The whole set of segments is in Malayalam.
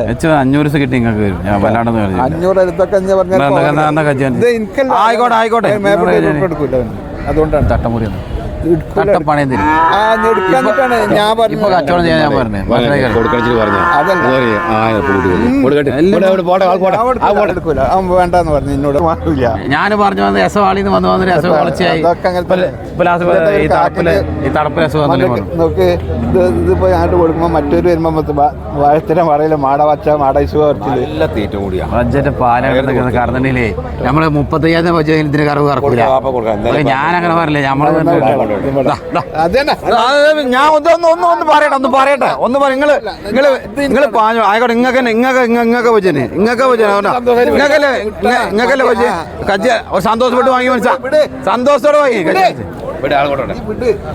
അഞ്ഞൂറ് കിട്ടി നിങ്ങൾക്ക് വരും. ഞാൻ വല്ലാണ്ടെന്ന് പറഞ്ഞു. അഞ്ഞൂറ് അടുത്തൊക്കെ. ആയിക്കോട്ടെ, ആയിക്കോട്ടെ. അതുകൊണ്ടാണ്. തട്ടമുറി ഒന്ന്. എടുക്കൂല. തട്ടപ്പണയം തരും ആ ഞാൻ ഇപ്പൊ പറഞ്ഞത് കച്ചവടം ചെയ്യാൻ ഞാൻ പറഞ്ഞു. വന്ന പറഞ്ഞു. എടുക്കൂല, അവൻ വേണ്ടെന്ന് പറഞ്ഞു എന്നോട് ഞാൻ പറഞ്ഞു വന്ന് രസം ആളിന്ന് വന്ന് വന്ന് രസം വളർച്ചയായി. അതൊക്കെ അങ്ങനെ ലാസ്റ്റ് ഈ തടപ്പിൽ ഈ തടപ്പ് രസം വന്നില്ലേ നോക്ക്, പറഞ്ഞു നോക്ക് ഇത് ഇതിപ്പോ അങ്ങോട്ട് കൊടുക്കുമ്പോ മറ്റൊരു വരുമ്പോ വാഴത്തിനെ പറയില്ല മാട വച്ച മാട നല്ല തീറ്റ കൂടിയാ. ബഡ്ജറ്റ് പാലം കറന്നില്ലേ നമ്മൾ മുപ്പത്തയ്യായിരം ബഡ്ജറ്റ് ഇതിന് കറവ് കറക്കൂല. ഞാൻ അങ്ങനെ പറയില്ല നമ്മൾ ഞാൻ ഒന്ന് ഒന്ന് പറയട്ടെ ഒന്ന് പറയട്ടെ. ഒന്ന് പറ നിങ്ങൾ നിങ്ങൾ നിങ്ങൾ പാഞ്ഞു. ആയിക്കോട്ടെ ഇങ്ങക്ക് ഇങ്ങക്ക് ഇങ്ങക്ക് വെച്ചേ ഇങ്ങക്ക് വെച്ചേനെ ഇങ്ങക്കല്ലേ ഇങ്ങക്കല്ലേ വെച്ച് കജ്ജ ഒരു സന്തോഷപ്പെട്ട് വാങ്ങി മനസ്സാ. സന്തോഷത്തോടെ വാങ്ങി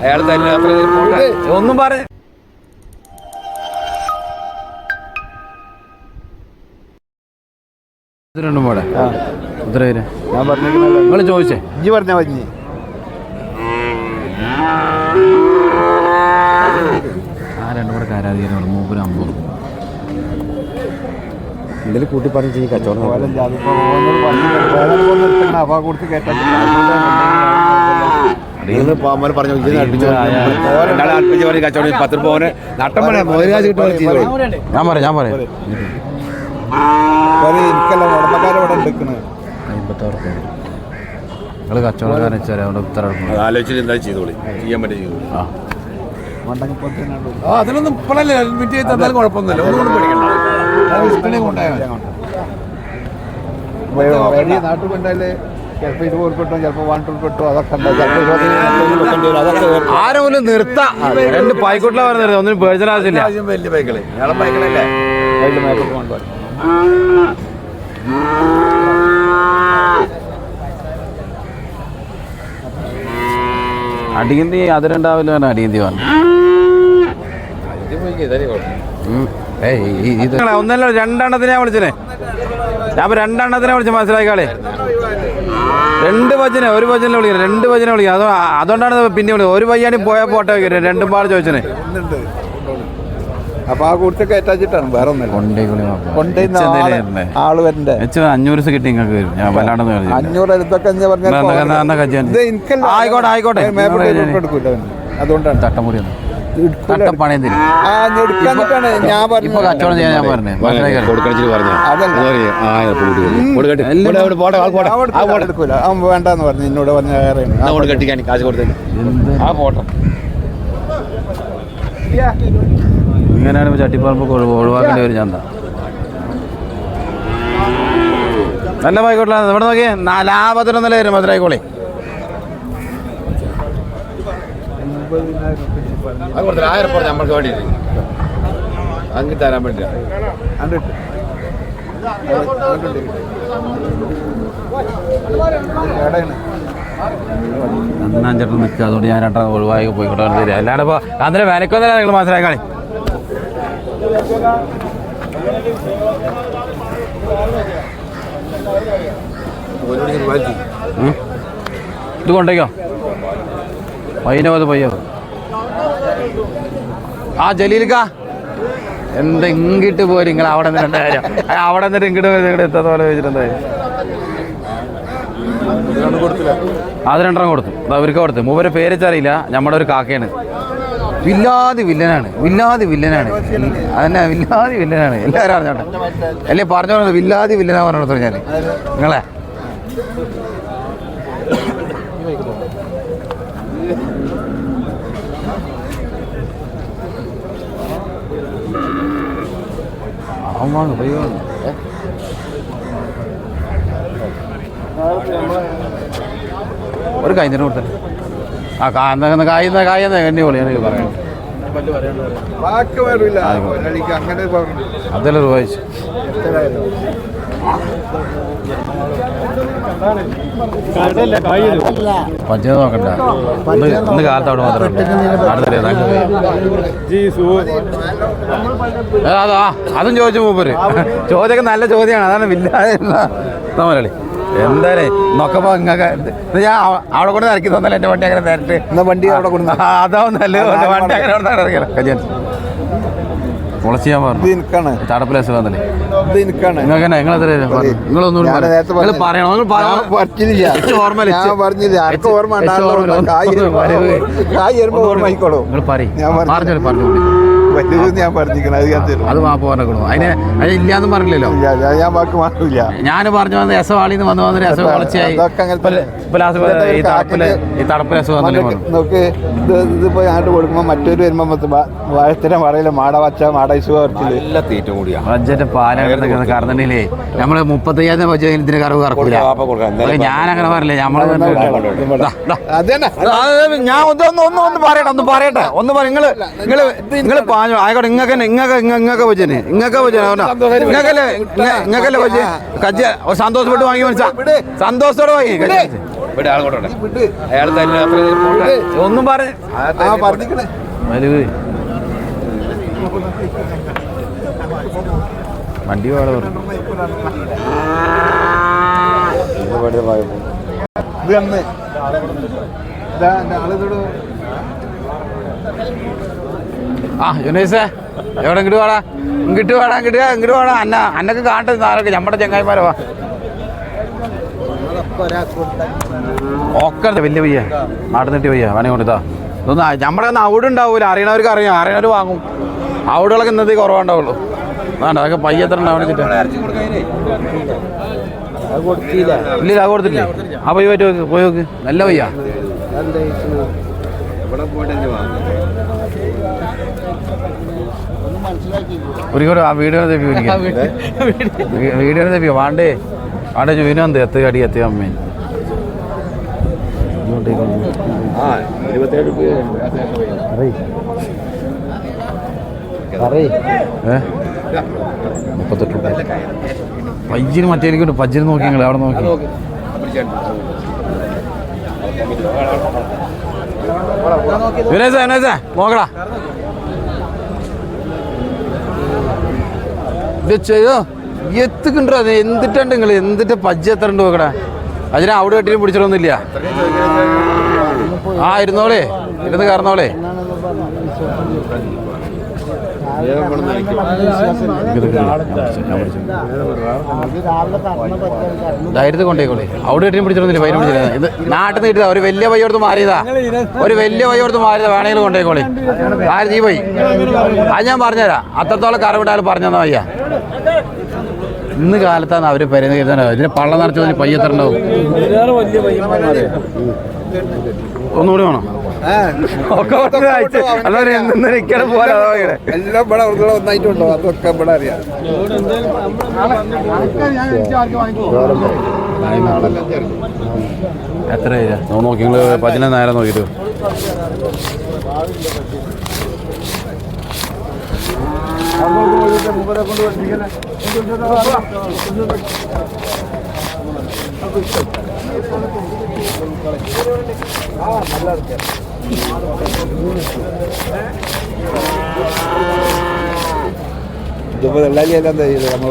അയാൾ തന്നെ ഒന്നും പറ. രണ്ടും പോടെ എത്ര പേര് ഞാൻ പറഞ്ഞു നിങ്ങൾ ചോദിച്ചേ. ഇജ്ജ് പറഞ്ഞാ മതി. ആ രണ്ടും കൂടെ കാരാതീരം മൂപ്പര് അമ്പത് എന്തെങ്കിലും കൂട്ടി പറഞ്ഞ് ചെയ്യും കച്ചവടം നിങ്ങൾ പാമ്പനെ പറഞ്ഞു അടുപ്പിച്ച് പറഞ്ഞ് കച്ചവടം പത്ത് രൂപ നട്ടം പറയാം മോദിരാജ് കിട്ടുമ്പോൾ ചെയ്തോളൂ ഞാൻ പറയാം ഞാൻ പറയാം. എനിക്കല്ല ഉടമക്കാരെ എടുക്കണേ അമ്പത്താറ് നിങ്ങൾ കച്ചവടക്കാരൻ വെച്ചാൽ അവിടെ ഉത്തരവാദിത്തം ആലോചിച്ചിട്ട് എന്താ ചെയ്തോളി? ചെയ്യാൻ പറ്റും ചെയ്തോളി. ആ. ആ അതിനൊന്നും ഇപ്പോഴല്ലേ അഡ്മിറ്റ് ചെയ്ത് തന്നാലും കുഴപ്പമൊന്നുമില്ല. ഒന്നും കൊണ്ട് പേടിക്കണ്ട. മതി. നാട്ടിൽ കൊണ്ടാൽ ഇത് ഉൾപ്പെട്ടു ചിലപ്പോ വാണ്ട് ഉൾപ്പെട്ടു അതൊക്കെ ഉണ്ടാവും ചിലപ്പോ ഇരുപതിനായിരം വെക്കേണ്ടി വരും അതൊക്കെ വരും. ആരെങ്കിലും നിർത്താം. രണ്ട് പായ്ക്കോട്ടിലാണ് ഒന്നും ആവശ്യമില്ല ആവശ്യം വലിയ ബൈക്കുകളെ. ഞങ്ങളെ ബൈക്കുകളല്ലേ അതിൽ മേപ്പോട്ട് കൊണ്ടുപോയി അടിയന്തി അതിലുണ്ടാവില്ല അടിയന്തി പറഞ്ഞു. ഒന്നല്ല രണ്ടെണ്ണത്തിനാ വിളിച്ചനെ ഇപ്പൊ രണ്ടെണ്ണത്തിനെ വിളിച്ച് മനസ്സിലാക്കാളെ രണ്ട് ഭജന ഒരു ഭജനെ വിളിക്കണം രണ്ട് ഭജനെ വിളിക്കണം. അതുകൊണ്ടാണ് പിന്നെ വിളിക്കുന്നത് ഒരു പയ്യാണി പോയാൽ പോട്ടെ വെക്കരുത് രണ്ടും പാട് ചോദിച്ചനെ ഉണ്ട്. അപ്പൊ ആ കൂട്ടത്തിൽ കയറ്റാച്ചിട്ടാണ് വേറെ കൊണ്ടേ. കൊണ്ടുവരുന്ന ആൾ വരണ്ടേ? അഞ്ഞൂറ് ദിവസം കിട്ടി നിങ്ങൾക്ക് വരും ഞാൻ വല്ലാണ്ടെന്ന് അഞ്ഞൂറ് എടുത്തൊക്കെ. ആയിക്കോട്ടെ, ആയിക്കോട്ടെ. എടുക്കൂല അതുകൊണ്ടാണ്. തട്ടമുറി പറഞ്ഞു. ആ വേണ്ടെന്ന് പറഞ്ഞു എന്നോട് പറഞ്ഞ കാശ് കൊടുത്തേ പോട്ടെ. ഇങ്ങനെയാണ് ചട്ടിപ്പറമ്പ് ഒഴിവാക്കേണ്ടി വരും ചന്ത? നല്ല പായിക്കോട്ടെ ഇവിടെ നോക്കി നാ- ലാഭത്തിനൊന്നല്ലേ വരും മധുരായിക്കോളി അത് കൊടുത്തില്ല ആയിരം നമ്മൾക്ക് അങ്ങ് തരാൻ? അന്നാൻ ചേട്ടൻ നിൽക്കുക അതുകൊണ്ട് ഞാൻ രണ്ടാം ഒഴിവായി പോയിക്കോട്ടെ എല്ലാവരും ഇപ്പോൾ അതിന് വിലക്കൊന്നല്ല നിങ്ങൾ മനസ്സിലാക്കാളി ഉം. ഇത് കൊണ്ടേക്കോ. പയ്യനോത് പയ്യോ. ആ ജലീലിക്ക എന്താ ഇങ്ങിട്ട് പോരും നിങ്ങൾ അവിടെ നിന്ന് രണ്ടായിരം അവിടെ നിന്നിട്ട് ഇങ്ങോട്ട് ഇങ്ങോട്ട് എത്താത്ത പോലെ വെച്ചിട്ടുണ്ടായി അത് രണ്ടെണ്ണം കൊടുത്തു. അത് അവർക്ക് കൊടുത്തു. മൂവരെ പേരച്ചറിയില്ല നമ്മുടെ ഒരു കാക്കയാണ്. വില്ലാതി വില്ലനാണ്. വില്ലാതി വില്ലനാണ്. അതന്നെ വില്ലാതി വില്ലനാണ്. എല്ലാവരും അറിഞ്ഞോട്ടെ. അല്ലേ പറഞ്ഞു പറഞ്ഞത് വില്ലാതി വില്ലനാ പറഞ്ഞു ഞാൻ നിങ്ങളെ? ഒരു കഴിഞ്ഞിട്ട് കൊടുത്തല്ലേ ആ കാന്ന കായുന്ന കായുന്ന എണ്ണി പൊളി എനിക്ക് പറയാം വാക്ക് വരില്ല ഒരാളിക്ക് അങ്ങനെ പറഞ്ഞു. അതെല്ലാം രൂപ പഞ്ചായത്ത് നോക്കണ്ട. ഇന്ന് കാലത്ത് അവിടെ മാത്രമേ അതോ അതും ചോദിച്ചു മൂപ്പര്. ചോദ്യമൊക്കെ നല്ല ചോദ്യമാണ്. അതാണ് വില്ലാതെ മലയാളി എന്തായാലും നോക്കപ്പോ ഇത് ഞാൻ അവ- അവിടെ കൂടെ ഇറക്കി തന്നല്ലോ എന്റെ വണ്ടി അങ്ങനെ നേരിട്ട്. എന്നാ വണ്ടി അവിടെ ആ, അതാവും നല്ലത്. വണ്ടി അങ്ങനെ അവിടെ ഇറക്കിയാലോ പറഞ്ഞു. നിങ്ങൾക്ക് നിങ്ങൾ എത്ര നിങ്ങളൊന്നും നിങ്ങൾ പറഞ്ഞു. പറയണോ. നിങ്ങൾ പറഞ്ഞില്ല. ഓർമ്മയില്ല. പറഞ്ഞില്ല. എനിക്ക് ഓർമ്മ. കായ് വരുമ്പോ- ഓർമ്മ ആയിക്കോളൂ. നിങ്ങൾ പറയും. ഞാൻ പറഞ്ഞു. ഞാൻ പറഞ്ഞിരിക്കണം അത് ഞാൻ തരും. അത് മാപ്പ് പറഞ്ഞോ അതിന് അത് ഇല്ലാന്ന് പറഞ്ഞില്ലല്ലോ? ഇല്ല, ഞാൻ- ഞാൻ വാക്ക് മാറില്ല ഞാൻ പറഞ്ഞു വന്ന് രസവാളിന്ന് വന്ന് വന്ന് രസം അതൊക്കെ അങ്ങനെ തന്നെ. ലാസ്റ്റ് ഈ തന്നെ പറഞ്ഞു നോക്ക് ഇത് ഇതിപ്പോ ഞാനിട്ട് കൊടുക്കുമ്പോ മറ്റൊരു വരുമ്പോ മൊത്തം വാ- വാഴത്തിനെ പറയില്ല മാട വച്ച മാട നല്ല തീറ്റ കൂടിയാ. ബഡ്ജറ്റ് പാലാണ് കറന്നില്ലേ നമ്മൾ മുപ്പത്തയ്യായിരം ബഡ്ജറ്റ് ഇതിന് കറവ് കറക്കൂല. കൊടുക്കാം, വാപ്പ കൊടുക്കാം. എന്തായാലും ഞാൻ അങ്ങനെ പറയില്ല നമ്മൾ ദാ, ദാ. അതന്നെ. അത് ഞാൻ ഒന്ന് ഒന്ന് ഒന്ന് ഒന്ന് പറയട്ടെ ഒന്ന് പറയട്ടെ. ഒന്ന് പറ നിങ്ങൾ നിങ്ങൾ നിങ്ങൾ ആയിക്കോട്ടെ ഇങ്ങക്ക് ഇങ്ങക്ക് ഇങ്ങക്ക് വെച്ചേ ഇങ്ങക്ക് വെച്ചേ ഇങ്ങക്കല്ലേ ഇങ്ങക്കല്ലേ വെച്ച്? കജ്ജ സന്തോഷപ്പെട്ട് വാങ്ങി മനസ്സാ. സന്തോഷത്തോടെ വാങ്ങി. അയാൾ തന്നെ. ഒന്നും പറഞ്ഞു വണ്ടി വേറെ പറഞ്ഞു ഇത് അന്ന്. ആളിതോട് ആ യുനൈസേ എവിടെ ഇങ്ങോട്ട് വാടാ? ഇങ്ങോട്ട് വാടാ ഇങ്ങോട്ട് ഇങ്ങോട്ട് വാടാ. അന്ന അന്നൊക്കെ കാണട്ടെ നാളൊക്കെ നമ്മുടെ ചങ്ങായിമാരോ ഒക്കെ വലിയ പയ്യ നാട്ടിൽ നിട്ടി പയ്യ വേണേ കൊണ്ടിതാ ഇതൊന്നും നമ്മുടെ ഒന്ന് അവിടെ ഉണ്ടാവൂല. അറിയണവർക്ക് അറിയാം അറിയണവർ വാങ്ങും. അവിടെയുള്ളൊക്കെ ഇന്നത്തെ കുറവുണ്ടാവുള്ളൂ. വേണ്ട അതൊക്കെ പയ്യ എത്ര ഇല്ല അത് കൊടുത്തില്ലേ ആ പയ്യ പറ്റുമോ പോയി നോക്ക് നല്ല പയ്യ. ഇവിടെ പോയിട്ട് ഇനി വാ. ഒരു ആ വീഡിയോ തെപ്പി വീഡിയോ തെപ്പി വാണ്ടേ. വാണ്ടേ ചുവിനും എന്ത് കടി അടി എത്തിയ ഏ? മുപ്പത്തെട്ട് രൂപ. പയ്യന് മറ്റേ എനിക്കുണ്ട് പജ്ജിന് നോക്കി നിങ്ങൾ അവിടെ നോക്കി. നോക്കടാ ചെയ്തോ എത്തുക്കുണ്ടോ അത് എന്തിട്ടുണ്ട് നിങ്ങൾ എന്തിട്ട് പജ്ജ എത്ര ഉണ്ട് നോക്കടാ അതിനെ അവിടെ കെട്ടിനും പിടിച്ചിട്ടൊന്നുമില്ല. ആ ഇരുന്നോളേ. ഇരുന്ന് കയറുന്നോളേ. ധൈര്യത്തിൽ കൊണ്ടേക്കോളെ അവിടെ ഇട്ടും പിടിച്ചിട്ടൊന്നുമില്ല പൈന പിടിച്ചില്ല ഇത് നാട്ടിൽ നിന്ന് കിട്ടിയതാ ഒരു വലിയ പയ്യോടത്ത് മാറിയതാ ഒരു വലിയ പയ്യോടത്ത് മാറിയതാ വേണമെങ്കിൽ കൊണ്ടേക്കോളെ ആര് ജീ പോയി അത് ഞാൻ പറഞ്ഞുതരാം അത്രത്തോളം കറവിട്ടാൽ പറഞ്ഞു തന്നാ വയ്യ ഇന്ന് കാലത്താണ് അവർ പരിധി കരുതാനോ ഇതിന് പള്ളം നിറച്ചു പയ്യത്തറുണ്ടാവും ഒന്നുകൂടി വേണം. ഒക്കെ കുറച്ച് കഴിച്ച് അല്ലാതെ എന്തെന്ന് നിൽക്കണം പോലെ അതാ ഇങ്ങനെ. എല്ലാം ഇവിടെ ഉള്ള ഒന്നായിട്ടുണ്ടോ? അതൊക്കെ ഇവിടെ അറിയാം എത്ര രൂപ? നോ- നോക്കി നിങ്ങൾ പതിനൊന്ന് നേരം നോക്കിയിട്ട് ഇതിപ്പോ വെള്ളാലി എല്ലാം തയ്യത് നമ്മൾ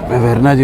ਮੈਂ ਵੈਰਨਾ ਜੀ